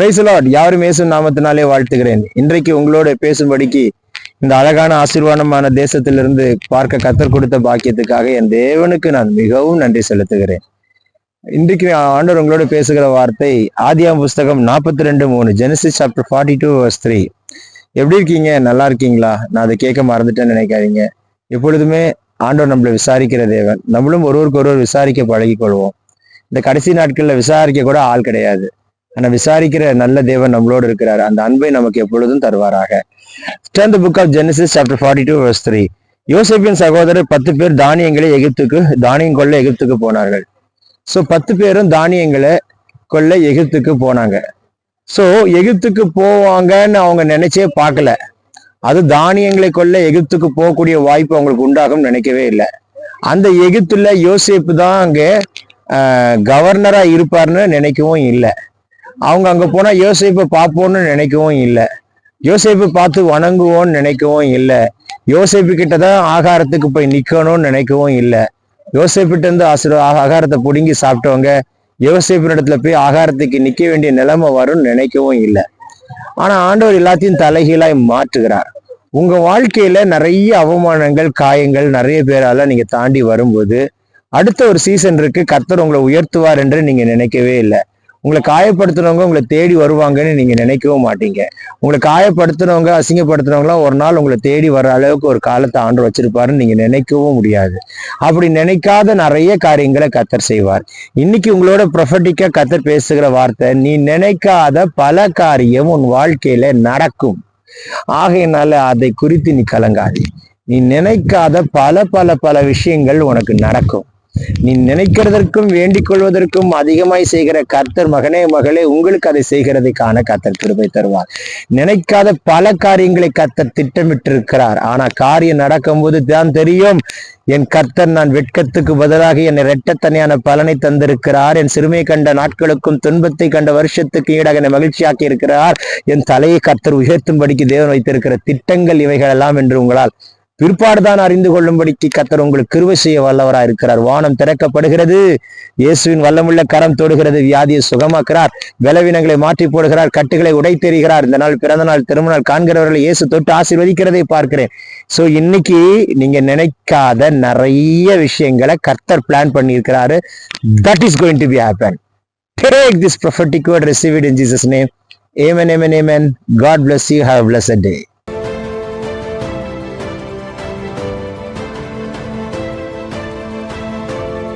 பிரைசலாட் யாரும் இயேசு நாமத்தினாலே வாழ்த்துகிறேன். இன்றைக்கு உங்களோட பேசும்படிக்கு இந்த அழகான ஆசீர்வாதமான தேசத்திலிருந்து பார்க்க கத்தர் கொடுத்த பாக்கியத்துக்காக என் தேவனுக்கு நான் மிகவும் நன்றி செலுத்துகிறேன். இன்றைக்கு ஆண்டவர் உங்களோட பேசுகிற வார்த்தை ஆதியாம் புஸ்தகம் நாற்பத்தி ரெண்டு மூணு Genesis chapter forty two verse three எப்படி இருக்கீங்க? நல்லா இருக்கீங்களா? நான் அதை கேட்க மறந்துட்டேன்னு நினைக்காதீங்க. எப்பொழுதுமே ஆண்டவர் நம்மளை விசாரிக்கிற தேவன். நம்மளும் ஒருவருக்கு ஒருவர் விசாரிக்க பழகி கொள்வோம் இந்த கடைசி நாட்களில் விசாரிக்க கூட ஆள் கிடையாது. ஆனா விசாரிக்கிற நல்ல தேவன் நம்மளோடு இருக்கிறார். அந்த அன்பை நமக்கு எப்பொழுதும் தருவாராக. Turn the book of Genesis chapter forty two verse three யோசிப்பின் சகோதரர் பத்து பேர் தானியங்களை எகிப்துக்கு தானியம் கொள்ள எகிப்துக்கு போனார்கள். ஸோ பத்து பேரும் தானியங்களை கொள்ள எகிப்துக்கு போனாங்க. ஸோ எகிப்துக்கு போவாங்கன்னு அவங்க நினைச்சே பார்க்கல. அது தானியங்களை கொள்ள எகிப்துக்கு போகக்கூடிய வாய்ப்பு அவங்களுக்கு உண்டாகும் நினைக்கவே இல்லை. அந்த எகிப்துல யோசிப்பு தான் அங்கே கவர்னரா இருப்பார்னு நினைக்கவும் இல்லை. அவங்க அங்க போனா யோசிப்பை பார்ப்போம்னு நினைக்கவும் இல்லை. யோசிப்பை பார்த்து வணங்குவோம்னு நினைக்கவும் இல்லை. யோசிப்பு கிட்ட தான் ஆகாரத்துக்கு போய் நிக்கணும்னு நினைக்கவும் இல்லை. யோசேப்பிட்ட இருந்து ஆசிர ஆகாரத்தை பிடுங்கி சாப்பிட்டவங்க யோசேப்பின் இடத்துல போய் ஆகாரத்துக்கு நிக்க வேண்டிய நிலைமை வரும்னு நினைக்கவும் இல்லை. ஆனா ஆண்டவர் எல்லாத்தையும் தலைகீழாய் மாற்றுகிறார். உங்க வாழ்க்கையில நிறைய அவமானங்கள் காயங்கள் நிறைய பேரால நீங்க தாண்டி வரும்போது அடுத்த ஒரு சீசன் இருக்கு. கர்த்தர் உங்களை உயர்த்துவார் என்று நீங்க நினைக்கவே இல்லை. உங்களை காயப்படுத்துனவங்க உங்களை தேடி வருவாங்கன்னு நீங்க நினைக்கவும் மாட்டீங்க. உங்களை காயப்படுத்துனவங்க அசிங்கப்படுத்துனவங்களாம் ஒரு நாள் உங்களை தேடி வர அளவுக்கு ஒரு காலத்தை ஆண்டு வச்சிருப்பாருன்னு நீங்க நினைக்கவும் முடியாது. அப்படி நினைக்காத நிறைய காரியங்களை கத்தர் செய்வார். இன்னைக்கு உங்களோட ப்ரொஃபட்டிக்கா கத்தர் பேசுகிற வார்த்தை நீ நினைக்காத பல காரியம் உன் வாழ்க்கையில நடக்கும். ஆகையினால அதை குறித்து நீ கலங்காதே. நீ நினைக்காத பல பல பல விஷயங்கள் உனக்கு நடக்கும். நீ நினைக்கிறதற்கும் வேண்டிக் கொள்வதற்கும் அதிகமாய் செய்கிற கர்த்தர் மகனே மகளே உங்களுக்கு அதை செய்கிறதுக்கான கர்த்தர் கிருபை தருவார். நினைக்காத பல காரியங்களை கர்த்தர் திட்டமிட்டிருக்கிறார். ஆனா காரியம் நடக்கும்போது தான் தெரியும் என் கர்த்தர் நான் வெட்கத்துக்கு பதிலாக என்னை ரெட்டத்தனையான பலனை தந்திருக்கிறார். என் சிறுமை கண்ட நாட்களுக்கும் துன்பத்தை கண்ட வருஷத்துக்கு ஈடாக என்னை மகிழ்ச்சியாக்கி இருக்கிறார். என் தலையை கர்த்தர் உயர்த்தும்படிக்கு தேவன் வைத்திருக்கிற திட்டங்கள் இவைகள் எல்லாம் என்று உங்களால் பிற்பாடுதான் அறிந்து கொள்ளும்படிக்கு கத்தர் உங்களுக்கு கிருவை செய்ய வல்லவராக இருக்கிறார். வானம் திறக்கப்படுகிறது. இயேசுவின் வல்லமுள்ள கரம் தொடுகிறது. வியாதியை சுகமாக்குறார் பலவீனங்களை மாற்றி போடுகிறார். கட்டுகளை உடைத்தெறிகிறார் இந்த நாள் பிறந்த நாள் திருமணம் காண்கிறவர்களை இயேசு தொட்டு ஆசீர்வதிக்கிறதை பார்க்கிறேன். சோ இன்னைக்கு நீங்க நினைக்காத நிறைய விஷயங்களை கர்த்தர் பிளான் பண்ணியிருக்கிறாரு. That is going to be happen take this prophetic word receive it in jesus name. Amen amen amen. God bless you. Have a blessed